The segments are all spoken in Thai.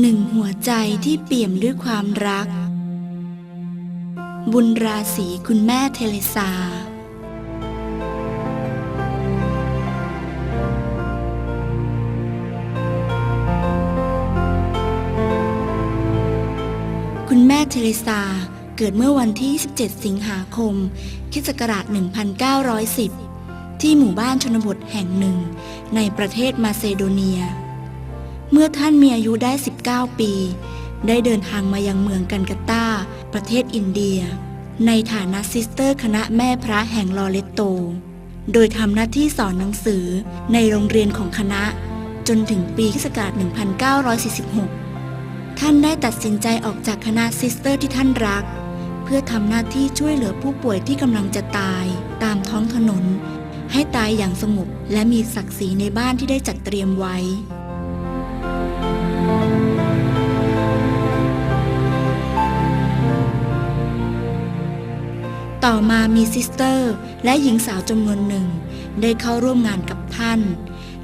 หนึ่งหัวใจที่เปี่ยมด้วยความรัก บุญราศีคุณแม่เทเลซาคุณแม่เทเลซาเกิดเมื่อวันที่ 27 สิงหาคมคิศกราช 1910 ที่หมู่บ้านชนบทแห่งหนึ่ง ในประเทศมาเซโดเนีย เมื่อท่านมีอายุได้ 19 ปี ได้เดินทางมายังเมืองกันกาตาประเทศอินเดีย ในฐานะซิสเตอร์คณะแม่พระแห่งลอเลตโต โดยทำหน้าที่สอนหนังสือในโรงเรียนของคณะ จนถึงปีคศ1946 ท่านได้ตัดสินใจออกจากคณะซิสเตอร์ที่ท่านรัก เพื่อทำหน้าที่ช่วยเหลือผู้ป่วยที่กำลังจะตาย ตามท้องถนน ให้ตายอย่างสงบและมีศักดิ์ศรีในบ้านที่ได้จัดเตรียมไว้ ต่อมามีซิสเตอร์และหญิงสาวจำนวนหนึ่ง ได้เข้าร่วมงานกับท่าน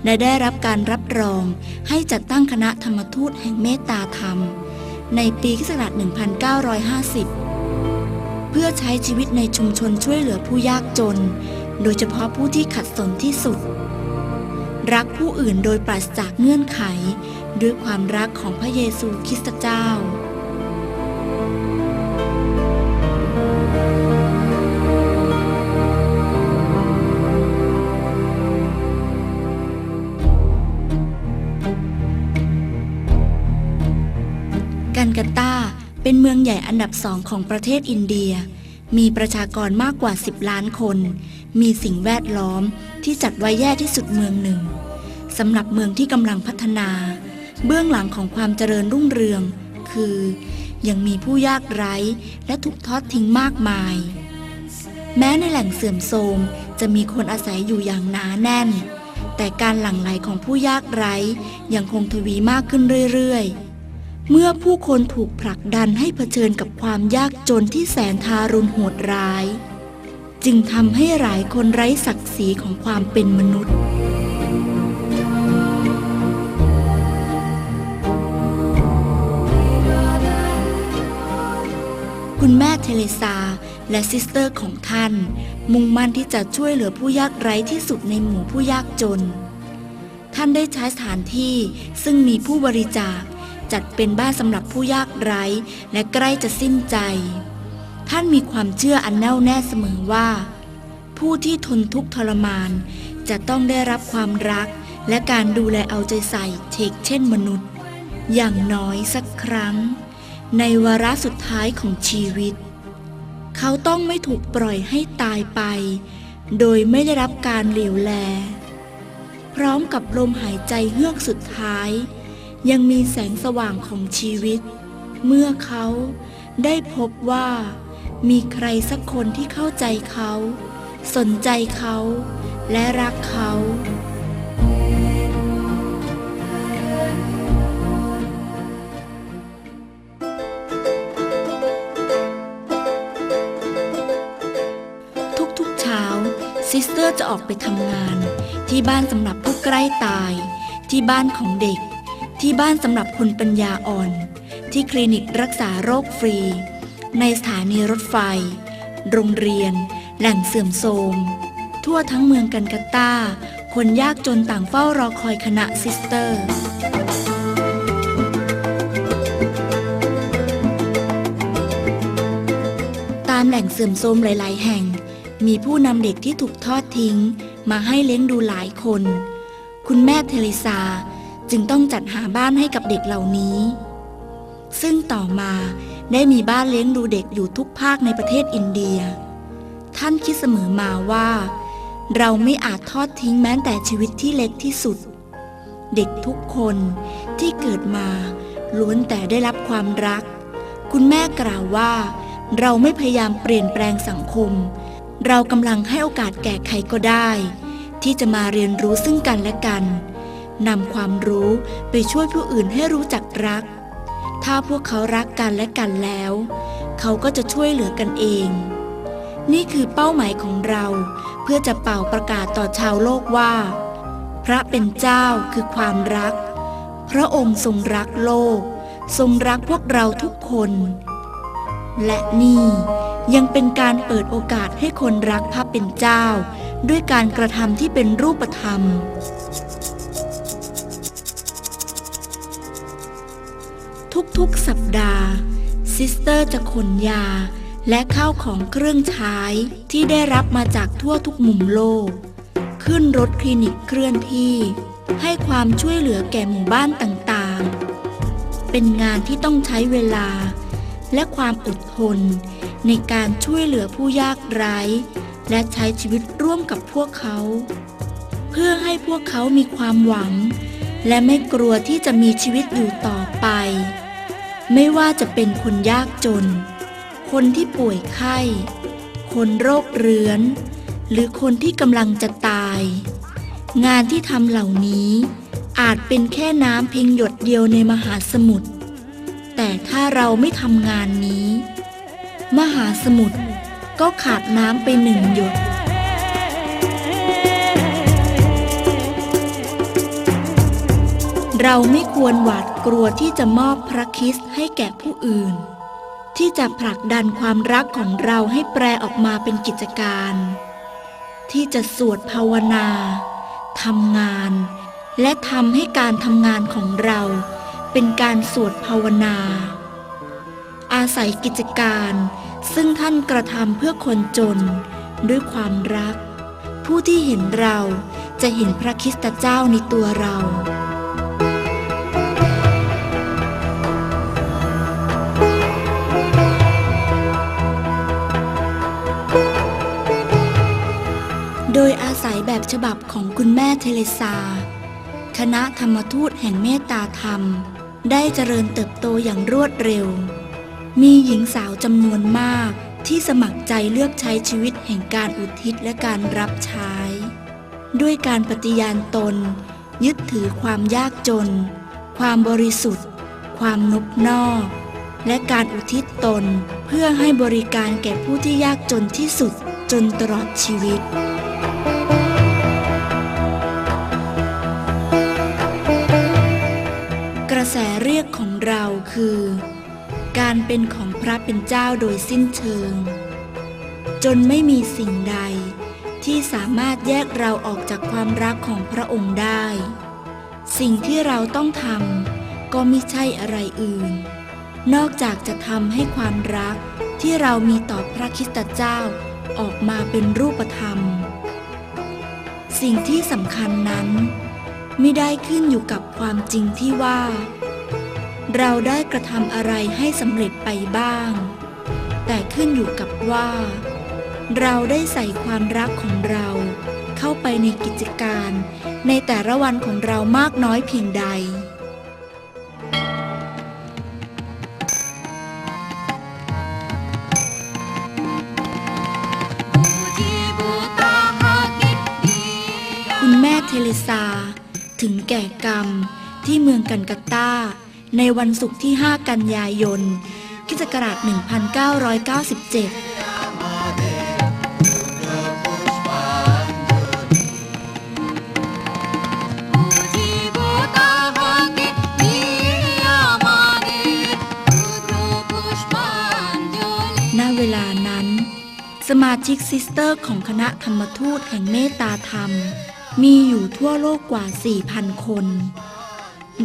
และได้รับการรับรองให้จัดตั้งคณะธรรมทูตแห่งเมตตาธรรม ในปีคศ1950 เพื่อใช้ชีวิตในชุมชนช่วยเหลือผู้ยากจน โดยเฉพาะผู้ที่ขัดสนที่สุด รักผู้อื่นโดยปราศจากเงื่อนไข ด้วยความรักของพระเยซูคริสต์เจ้า เป็นเมืองใหญ่อันดับสองของประเทศอินเดีย มีประชากรมากกว่า 10 ล้านคน มีสิ่งแวดล้อมที่จัดไว้แย่ที่สุดเมืองหนึ่งสำหรับเมืองที่กำลังพัฒนา เบื้องหลังของความเจริญรุ่งเรือง คือ ยังมีผู้ยากไร้และถูกทอดทิ้งมากมาย แม้ในแหล่งเสื่อมโทรมจะมีคนอาศัยอยู่อย่างหนาแน่น แต่การหลั่งไหลของผู้ยากไร้ยังคงทวีมากขึ้นเรื่อยๆ เมื่อผู้คนถูกผลักดันให้เผชิญกับความยากจนที่แสนทารุณโหดร้าย จึงทำให้หลายคนไร้ศักดิ์ศรีของความเป็นมนุษย์ คุณแม่เทเลซาและซิสเตอร์ของท่าน มุ่งมั่นที่จะช่วยเหลือผู้ยากไร้ที่สุดในหมู่ผู้ยากจน ท่านได้ใช้สถานที่ซึ่งมีผู้บริจาค จัดเป็นบ้านสำหรับผู้ยากไร้และใกล้จะสิ้นใจ ท่านมีความเชื่ออันแน่วแน่เสมอว่า ผู้ที่ทนทุกข์ทรมาน จะต้องได้รับความรักและการดูแลเอาใจใส่เชกเช่นมนุษย์ อย่างน้อยสักครั้ง ในวาระสุดท้ายของชีวิต เขาต้องไม่ถูกปล่อยให้ตายไป โดยไม่ได้รับการเหลียวแล พร้อมกับลมหายใจเฮือกสุดท้าย ยังมีแสงสว่างของชีวิต เมื่อเขาได้พบว่า มีใครสักคนที่เข้าใจเขา สนใจเขา และรักเขา ทุกๆเช้า ซิสเตอร์จะออกไปทำงาน ที่บ้านสำหรับผู้ใกล้ตาย ที่บ้านของเด็ก ที่บ้านสำหรับคนปัญญาอ่อน ที่คลินิกรักษาโรคฟรี ในสถานีรถไฟ โรงเรียน แหล่งเสื่อมโทรม ทั่วทั้งเมืองกันกาตาคนยากจนต่างเฝ้ารอคอยคณะซิสเตอร์ตามแหล่งเสื่อมโทรมหลาย ๆ แห่ง มีผู้นำเด็กที่ถูกทอดทิ้ง มาให้เลี้ยงดูหลายคน คุณแม่เทเลซา จึงต้องจัดหาบ้านให้กับเด็กเหล่านี้ ซึ่งต่อมาได้มีบ้านเลี้ยงดูเด็กอยู่ทุกภาคในประเทศอินเดีย ท่านคิดเสมอมาว่า เราไม่อาจทอดทิ้งแม้แต่ชีวิตที่เล็กที่สุด เด็กทุกคนที่เกิดมาล้วนแต่ได้รับความรัก คุณแม่กล่าวว่า เราไม่พยายามเปลี่ยนแปลงสังคม เรากำลังให้โอกาสแก่ใครก็ได้ ที่จะมาเรียนรู้ซึ่งกันและกัน นำความรู้ไปช่วยผู้อื่นให้รู้จักรัก ถ้าพวกเขารักกันและกันแล้ว เขาก็จะช่วยเหลือกันเอง นี่คือเป้าหมายของเรา เพื่อจะเป่าประกาศต่อชาวโลกว่า พระเป็นเจ้าคือความรัก พระองค์ทรงรักโลก ทรงรักพวกเราทุกคน และนี่ยังเป็นการเปิดโอกาสให้คนรักพระเป็นเจ้า ด้วยการกระทำที่เป็นรูปธรรม ทุกๆสัปดาห์ ซิสเตอร์จะขนยา และข้าวของเครื่องใช้ที่ได้รับมาจากทั่วทุกมุมโลก ขึ้นรถคลินิกเคลื่อนที่ ให้ความช่วยเหลือแก่หมู่บ้านต่างๆ เป็นงานที่ต้องใช้เวลา และความอดทน ในการช่วยเหลือผู้ยากไร้ และใช้ชีวิตร่วมกับพวกเขา เพื่อให้พวกเขามีความหวังและไม่กลัวที่จะมีชีวิตอยู่ต่อไป ไม่ว่าจะเป็นคนยากจน คนที่ป่วยไข้ คนโรคเรื้อน หรือคนที่กำลังจะตาย งานที่ทำเหล่านี้ อาจเป็นแค่น้ำเพียงหยดเดียวในมหาสมุทร แต่ถ้าเราไม่ทำงานนี้ มหาสมุทรก็ขาดน้ำไปหนึ่งหยดเราไม่ควรหวาด กลัวที่จะมอบพระคิสให้แก่ผู้อื่น ที่จะผลักดันความรักของเราให้แปลออกมาเป็นกิจการ ที่จะสวดภาวนาทำงาน และทำให้การทำงานของเรา เป็นการสวดภาวนา อาศัยกิจการซึ่งท่านกระทำเพื่อคนจน ด้วยความรัก ผู้ที่เห็นเราจะเห็นพระคิสตเจ้าในตัวเรา ยอาศัยแบบฉบับของคุณแม่เทเลซา คณะธรรมทูตแห่งเมตตาธรรม ได้เจริญเติบโตอย่างรวดเร็ว มีหญิงสาวจำนวนมากที่สมัครใจเลือกใช้ชีวิตแห่งการอุทิศและการรับใช้ ด้วยการปฏิญาณตน ยึดถือความยากจน ความบริสุทธิ์ ความนบนอก และการอุทิศตนเพื่อให้บริการแก่ผู้ที่ยากจนที่สุดจนตลอดชีวิต ระแสเรียกของเราคือ การเป็นของพระเป็นเจ้าโดยสิ้นเชิง จนไม่มีสิ่งใดที่สามารถแยกเราออกจากความรักของพระองค์ได้ สิ่งที่เราต้องทำก็ไม่ใช่อะไรอื่น นอกจากจะทำให้ความรักที่เรามีต่อพระคิสตเจ้าออกมาเป็นรูปธรรม สิ่งที่สำคัญนั้น ไม่ได้ขึ้นอยู่กับความจริงที่ว่า เราได้กระทำอะไรให้สำเร็จไปบ้าง แต่ขึ้นอยู่กับว่า เราได้ใส่ความรักของเราเข้าไปในกิจการในแต่ละวันของเรามากน้อยเพียงใด คุณแม่เทเลซา ถึงแก่กรรมที่เมืองกันกัตตาในวันศุกร์ที่ 5 กันยายนคิศกราช1997ณเวลานั้นสมาชิกซิสเตอร์ของคณะธรรมทูตแห่งเมตตาธรรม มีอยู่ทั่วโลกกว่า 4,000 คน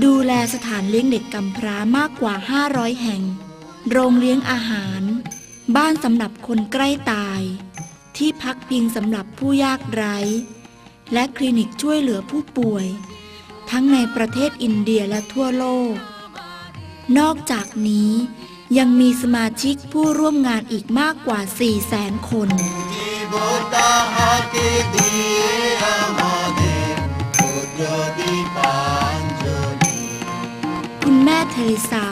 ดูแลสถานเลี้ยงเด็กกำพร้ามากกว่า 500 แห่ง โรงเลี้ยงอาหาร บ้านสำหรับคนใกล้ตาย ที่พักพิงสำหรับผู้ยากไร้ และคลินิกช่วยเหลือผู้ป่วย ทั้งในประเทศอินเดียและทั่วโลก นอกจากนี้ยังมีสมาชิกผู้ร่วมงานอีกมากกว่า4แสนคนคุณ เทเรซา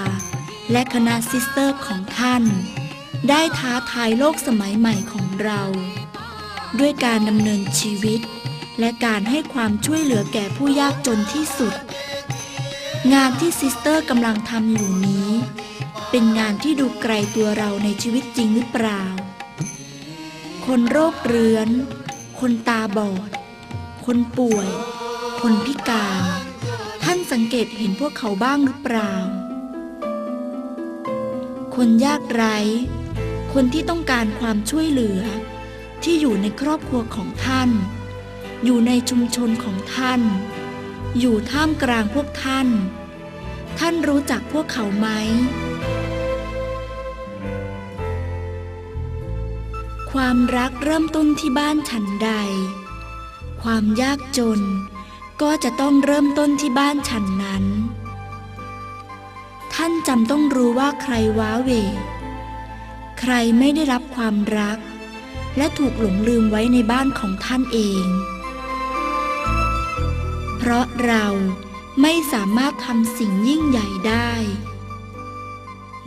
และคณะซิสเตอร์ของท่าน ได้ท้าทายโลกสมัยใหม่ของเรา ด้วยการดำเนินชีวิต และการให้ความช่วยเหลือแก่ผู้ยากจนที่สุด งานที่ซิสเตอร์กำลังทำอยู่นี้ เป็นงานที่ดูไกลตัวเราในชีวิตจริงหรือเปล่า คนโรคเรื้อน คนตาบอด คนป่วย คนพิการ ท่านสังเกตเห็นพวกเขาบ้างหรือเปล่า คนยากไร้ คนที่ต้องการความช่วยเหลือ ที่อยู่ในครอบครัวของท่าน อยู่ในชุมชนของท่าน อยู่ท่ามกลางพวกท่าน ท่านรู้จักพวกเขาไหม ความรักเริ่มต้นที่บ้านฉันใด ความยากจน ก็จะต้องเริ่มต้นที่บ้านฉันนั้น ท่านจำต้องรู้ว่าใครว้าเว ใครไม่ได้รับความรัก และถูกหลงลืมไว้ในบ้านของท่านเอง เพราะเราไม่สามารถทำสิ่งยิ่งใหญ่ได้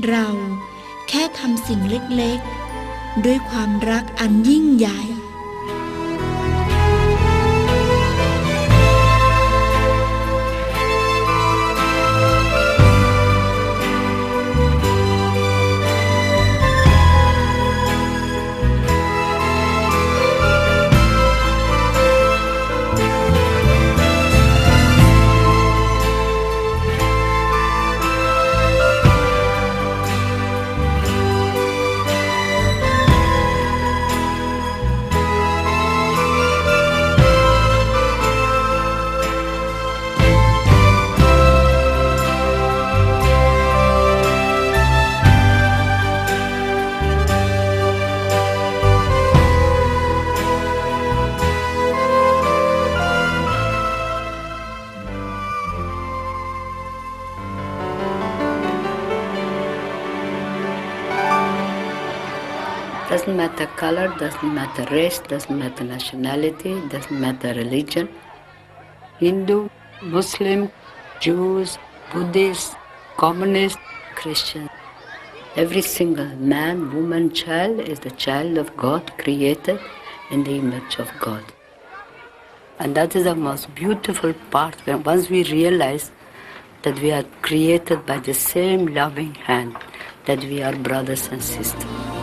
เราแค่ทำสิ่งเล็กๆ ด้วยความรักอันยิ่งใหญ่ matter color, doesn't matter race, doesn't matter nationality, doesn't matter religion. Hindu, Muslim, Jews, Buddhist, communist, Christian. Every single man, woman, child is the child of God, created in the image of God. And that is the most beautiful part when once we realize that we are created by the same loving hand, that we are brothers and sisters.